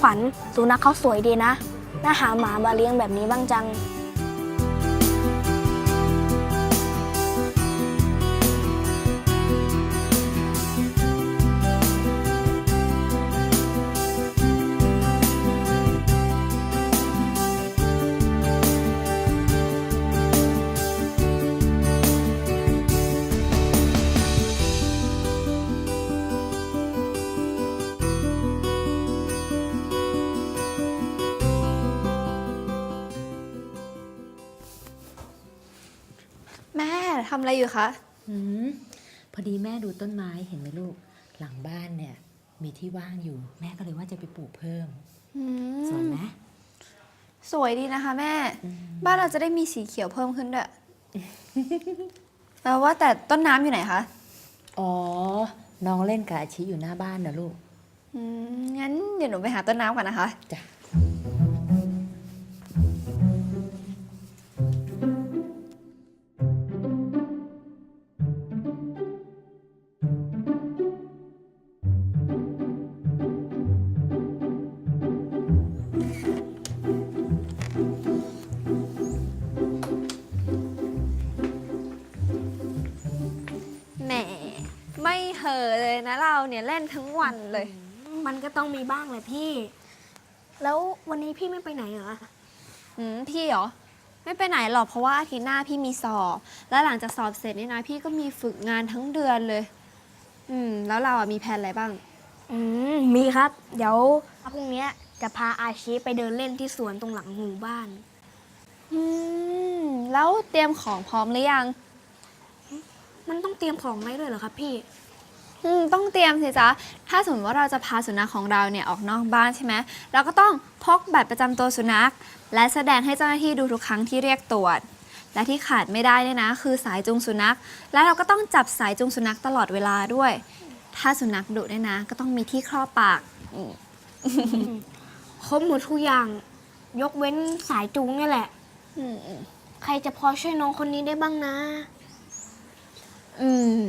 ขวัญสุนัขเขาสวยดีนะ น่าหาหมามาเลี้ยงแบบนี้บ้างจัง ทำอะไรอยู่คะ อืมพอดีแม่ดูต้นไม้เห็นไหมลูก หลังบ้านเนี่ย มีที่ว่างอยู่ แม่ก็เลยว่าจะไปปลูกเพิ่มอืมสวยไหมสวยดีนะคะ แม่ อืมบ้านเราจะได้มีสีเขียวเพิ่มขึ้นด้วยแปลว่าแต่ต้นน้ำอยู่ไหนคะ อ๋อ น้องเล่นกับอาชิอยู่หน้าบ้านนะลูก อืมงั้นเดี๋ยวหนูไปหาต้นน้ำก่อนนะคะ จ้ะแนะเราเนี่ยเล่นทั้งวันเลย มันก็ต้องมีบ้างแหละพี่ แล้ววันนี้พี่ไม่ไปไหนเหรอ อืมพี่เหรอ ไม่ไปไหนหรอกเพราะว่าอาทิตย์หน้าพี่มีสอบ แล้วหลังจากสอบเสร็จเนี่ยนะพี่ก็มีฝึกงานทั้งเดือนเลย อืม แล้วเราอะมีแผนอะไรบ้าง อืมมีครับ เดี๋ยวพรุ่งเนี้ยจะพาอาชีไปเดินเล่นที่สวนตรงหลังหมู่บ้าน อืม แล้วเตรียมของพร้อมหรือยัง มันต้องเตรียมของอะไรด้วยเหรอครับพี่ อืมต้องเตรียมสิจ๊ะ ถ้าสมมติว่าเราจะพาสุนัขของเราเนี่ยออกนอกบ้านใช่ไหม เราก็ต้องพกบัตรประจำตัวสุนัข และแสดงให้เจ้าหน้าที่ดูทุกครั้งที่เรียกตรวจ และที่ขาดไม่ได้เนี่ยนะ คือสายจูงสุนัข และเราก็ต้องจับสายจูงสุนัขตลอดเวลาด้วย ถ้าสุนัขดุเนี่ยนะ ก็ต้องมีที่ครอบปากอืมครบหมดทุกอย่าง ยกเว้นสายจูงนี่แหละอืมอืมใครจะพอช่วยน้องคนนี้ได้บ้างนะ อืม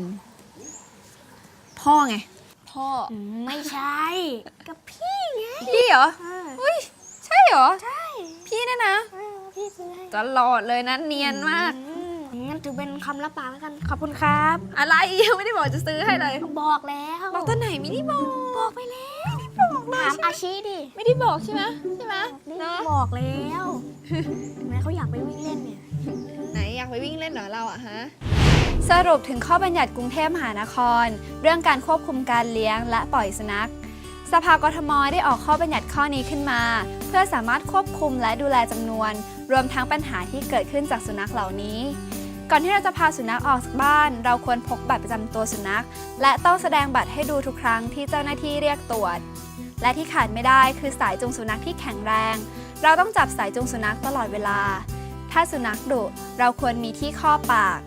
พ่อไง พ่ออืมไม่ใช่ กับพี่ไงพี่เหรอเอออุ้ยใช่เหรอ ใช่พี่เนี่ยนะ เออพี่ซื้อให้ตลอดเลยนะเนียนมาก อืมงั้นถือเป็นคำรับปากแล้วกัน ขอบคุณครับอะไรยังไม่ได้บอกจะซื้อให้เลย บอกแล้วบอกตอนไหนไม่ได้บอกบอกไปแล้วบอกถามอาชีดิไม่ได้บอกใช่ไหมใช่ไหมนี่เนาะบอกแล้วทำไมเขาอยากไปวิ่งเล่นเนี่ย ไหนอยากไปวิ่งเล่นเหรอเราอะฮะ สรุปถึงข้อบัญญัติกรุงเทพมหานคร เรื่องการควบคุมการเลี้ยงและปล่อยสุนัข สภากทมได้ออกข้อบัญญัติข้อนี้ขึ้นมา เพื่อสามารถควบคุมและดูแลจำนวน รวมทั้งปัญหาที่เกิดขึ้นจากสุนัขเหล่านี้ ก่อนที่เราจะพาสุนัขออกจากบ้าน เราควรพกบัตรประจำตัวสุนัข และต้องแสดงบัตรให้ดูทุกครั้งที่เจ้าหน้าที่เรียกตรวจ และที่ขาดไม่ได้คือสายจูงสุนัขที่แข็งแรง เราต้องจับสายจูงสุนัขตลอดเวลา ถ้าสุนัขดุเราควรมีที่ครอบปาก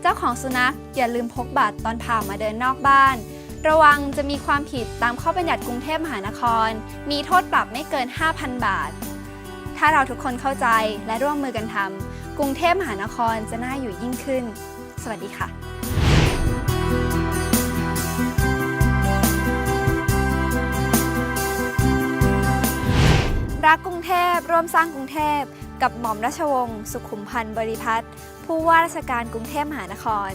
เจ้าของสุนัขอย่าลืมพกบัตรตอนพาออกมาเดินนอกบ้าน ระวังจะมีความผิดตามข้อบัญญัติกรุงเทพมหานคร มีโทษปรับไม่เกิน 5,000 บาท ถ้าเราทุกคนเข้าใจและร่วมมือกันทำกรุงเทพมหานครจะน่าอยู่ยิ่งขึ้น สวัสดีค่ะรักกรุงเทพร่วมสร้างกรุงเทพ กับหม่อมราชวงศ์สุขุมพันธ์บริพัตรผู้ว่าราชการกรุงเทพมหานคร